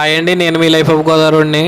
Hi అండి నేను మీ life of గోదావరిని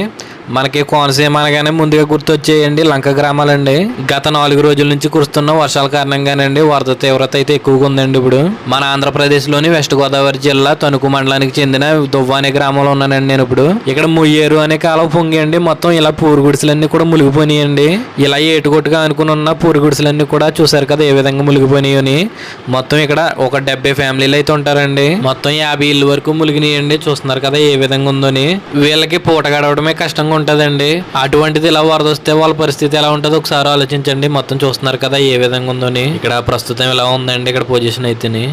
మనకి కోనసీమ అనగానే ముందుగా గుర్తొచ్చేయండి. లంక గ్రామాలండి. గత నాలుగు రోజుల నుంచి కురుస్తున్న వర్షాల కారణంగానండి వరద తీవ్రత అయితే ఎక్కువగా ఉందండి ఇప్పుడు. మన ఆంధ్రప్రదేశ్లోని వెస్ట్ గోదావరి జిల్లా తణుకు మండలానికి చెందిన దువ్వ అనే గ్రామంలో ఉన్నానండి నేను ఇప్పుడు. ఇక్కడ ముయ్యేరు అనే కాలం పొంగియండి మొత్తం ఇలా పూరు గుడిసెలన్నీ కూడా మునిగిపోయినాయండి. ఇలా ఏటుకొట్టుగా అనుకుని ఉన్న పూరు గుడిసెలన్నీ కూడా చూసారు కదా ఏ విధంగా మునిగిపోయినాయని. మొత్తం ఇక్కడ ఒక డెబ్బై ఫ్యామిలీలు అయితే ఉంటారండి. మొత్తం యాభై ఇళ్ళు వరకు మునిగినాయండి చూస్తున్నారు కదా ఏ విధంగా ఉందని. వీళ్ళకి పూట గడవడమే కష్టంగా ఉంటుందండి. అటువంటిది ఇలా వరద వస్తే వాళ్ళ పరిస్థితి ఎలా ఉంటుందో ఒకసారి ఆలోచించండి. మొత్తం చూస్తున్నారు కదా ఏ విధంగా ఉందని ఇక్కడ ప్రస్తుతం ఇలా ఉందండి. ఇక్కడ పొజిషన్ అయితేని.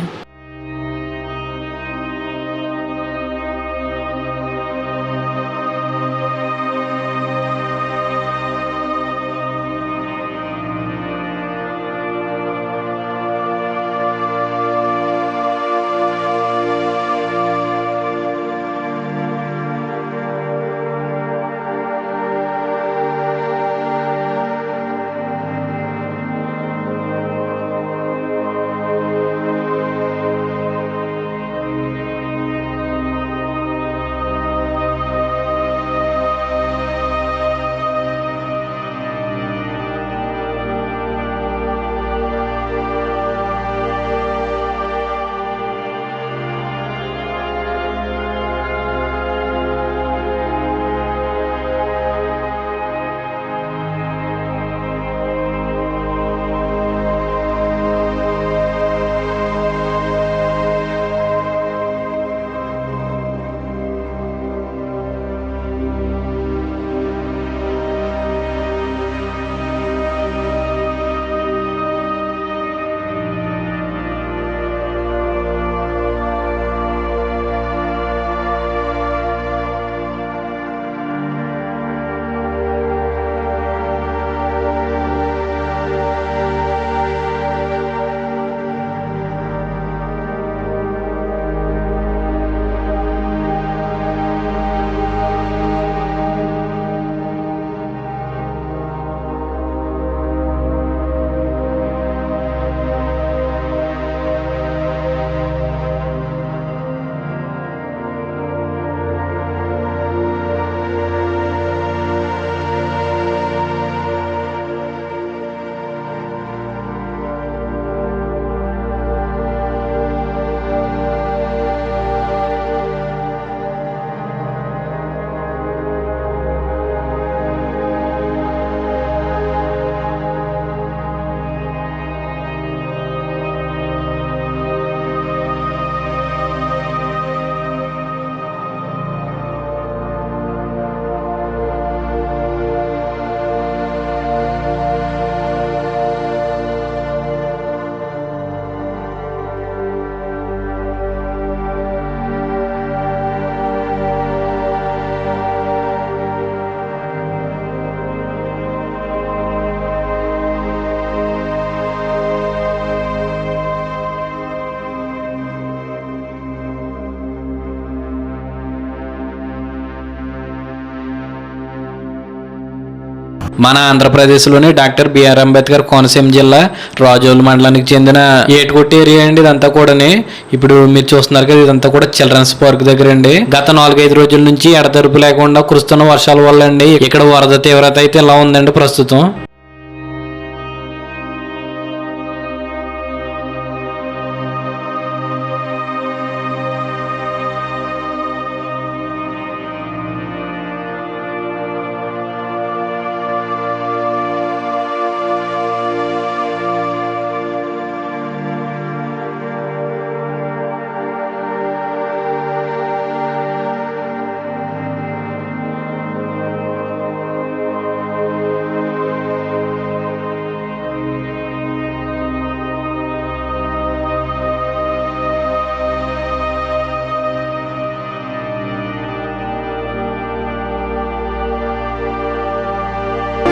మన ఆంధ్రప్రదేశ్లోని డాక్టర్ బిఆర్ అంబేద్కర్ కోనసీమ జిల్లా రాజోలు మండలానికి చెందిన ఏటుకొట్టి ఏరియా అండి. ఇదంతా కూడాని ఇప్పుడు మీరు చూస్తున్నారు కదా ఇదంతా కూడా చిల్డ్రన్స్ పార్క్ దగ్గర అండి గత నాలుగైదు రోజుల నుంచి ఎడతెరుపు లేకుండా కురుస్తున్న వర్షాల వల్ల అండి ఇక్కడ వరద తీవ్రత అయితే ఇలా ఉందండి ప్రస్తుతం.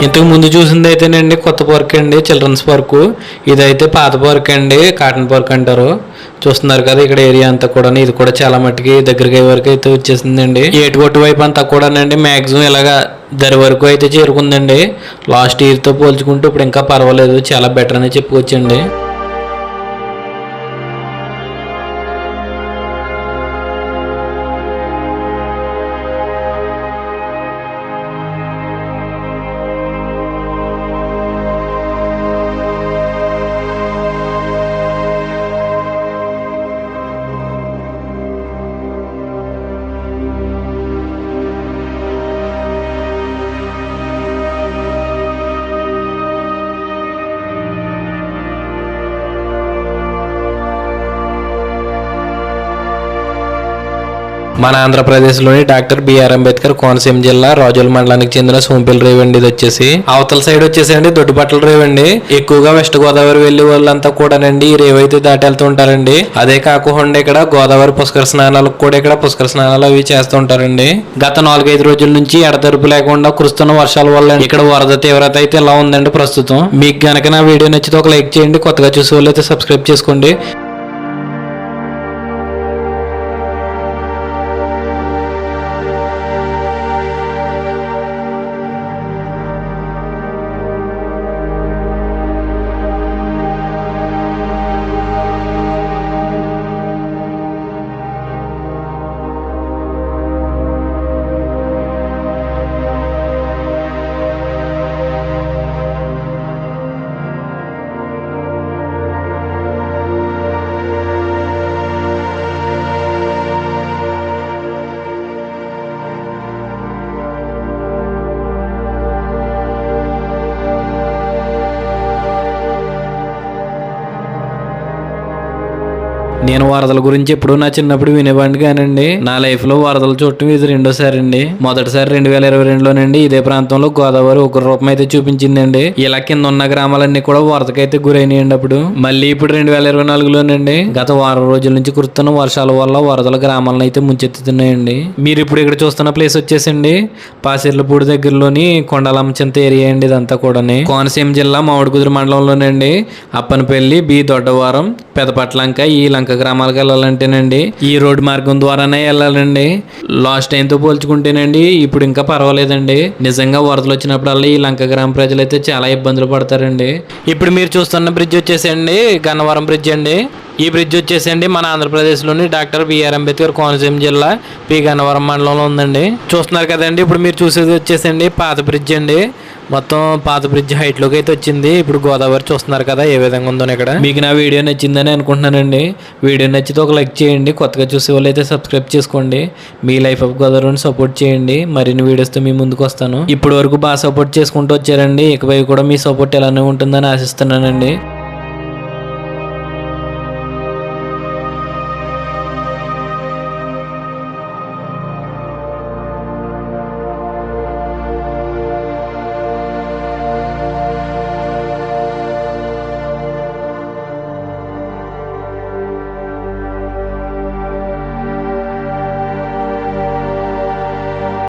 ఇంతకు ముందు చూసింది అయితేనండి కొత్త పార్క్ అండి చిల్డ్రన్స్ పార్క్. ఇదైతే పాత పార్క్ అండి కాటన్ పార్క్ అంటారు. చూస్తున్నారు కదా ఇక్కడ ఏరియా అంతా కూడా ఇది కూడా చాలా మట్టుకి దగ్గరికి వరకు అయితే వచ్చేసిందండి. ఏటుగొట్టు వైపు అంతా కూడానండి మ్యాక్సిమం ఇలాగా దరి వరకు అయితే చేరుకుందండి. లాస్ట్ ఇయర్తో పోల్చుకుంటే ఇప్పుడు ఇంకా పర్వాలేదు చాలా బెటర్ అని చెప్పుకోవచ్చండి. మన ఆంధ్రప్రదేశ్లోని డాక్టర్ బిఆర్ అంబేద్కర్ కోనసీమ జిల్లా రాజోల్ మండలానికి చెందిన సోంపల్లి రేవ్ అండి ఇది వచ్చేసి అవతల సైడ్ వచ్చేసండి దొడ్డుపట్టల రేవ్ అండి. ఎక్కువగా వెస్ట్ గోదావరి వెళ్ళి వాళ్ళంతా కూడానండి ఈ రేవ్ అయితే దాటెళ్తూ ఉంటారండి. అదే కాకుండా ఇక్కడ గోదావరి పుష్కర స్నానాలకు కూడా ఇక్కడ పుష్కర స్నానాలు అవి చేస్తూ ఉంటారండి. గత నాలుగైదు రోజుల నుంచి ఎడతెరుపు లేకుండా కురుస్తున్న వర్షాల వల్ల ఇక్కడ వరద తీవ్రత అయితే ఇలా ఉందండి ప్రస్తుతం. మీకు గనక నా వీడియో నచ్చితే ఒక లైక్ చేయండి కొత్తగా చూసే వాళ్ళు అయితే సబ్స్క్రైబ్ చేసుకోండి. నేను వరదల గురించి ఎప్పుడు నా చిన్నప్పుడు వినేవాడిని కానండి. నా లైఫ్లో వరదలు చూడటం ఇది రెండోసారి అండి మొదటిసారి రెండు వేల ఇరవై రెండులోనండి ఇదే ప్రాంతంలో గోదావరి ఒక రూపం అయితే చూపించిందండి. ఇలా కింద ఉన్న గ్రామాలన్నీ కూడా వరదకైతే గురైనాయండి అప్పుడు. మళ్ళీ ఇప్పుడు రెండు వేల ఇరవై నాలుగులోనండి గత వారం రోజుల నుంచి కురుతున్న వర్షాల వల్ల వరదల గ్రామాలను అయితే ముంచెత్తుతున్నాయండి. మీరు ఇప్పుడు ఇక్కడ చూస్తున్న ప్లేస్ వచ్చేసండి. పాసిర్లపూడి దగ్గరలోని కొండలంచంత ఏరియా అండి ఇదంతా కూడా కోనసీమ జిల్లా మామిడికుదురు మండలంలోనండి. అప్పనపల్లి బి దొడ్డవారం పెదపట్లంక ఈ లంక గ్రామాలకు వెళ్ళాలంటేనండి ఈ రోడ్డు మార్గం ద్వారానే వెళ్ళాలండి. లాస్ట్ టైంతో పోల్చుకుంటేనండి ఇప్పుడు ఇంకా పర్వాలేదండి. నిజంగా వరదలు వచ్చినప్పుడల్లా ఈ లంక గ్రామ ప్రజలైతే చాలా ఇబ్బందులు పడతారండి. ఇప్పుడు మీరు చూస్తున్న బ్రిడ్జ్ వచ్చేసండి గన్నవరం బ్రిడ్జ్ అండి. ఈ బ్రిడ్జ్ వచ్చేసండి మన ఆంధ్రప్రదేశ్లోని డాక్టర్ బిఆర్ అంబేద్కర్ కోనసీమ జిల్లా పి గన్నవరం మండలంలో ఉందండి. చూస్తున్నారు కదండి ఇప్పుడు మీరు చూసేది వచ్చేసండి పాత బ్రిడ్జ్ అండి. మొత్తం పాత బ్రిడ్జ్ హైట్లోకి అయితే వచ్చింది. ఇప్పుడు గోదావరి చూస్తున్నారు కదా ఏ విధంగా ఉందో ఇక్కడ. మీకు నా వీడియో నచ్చిందని అనుకుంటున్నానండి. వీడియో నచ్చితే ఒక లైక్ చేయండి. కొత్తగా చూసే వాళ్ళు అయితే సబ్స్క్రైబ్ చేసుకోండి. మీ లైఫ్ ఆఫ్ గోదావరిని సపోర్ట్ చేయండి. మరిన్ని వీడియోస్తో మీ ముందుకు వస్తాను. ఇప్పటి వరకు బాగా సపోర్ట్ చేసుకుంటూ వచ్చారండి. ఇకపై కూడా మీ సపోర్ట్ ఎలానే ఉంటుందని ఆశిస్తున్నానండి.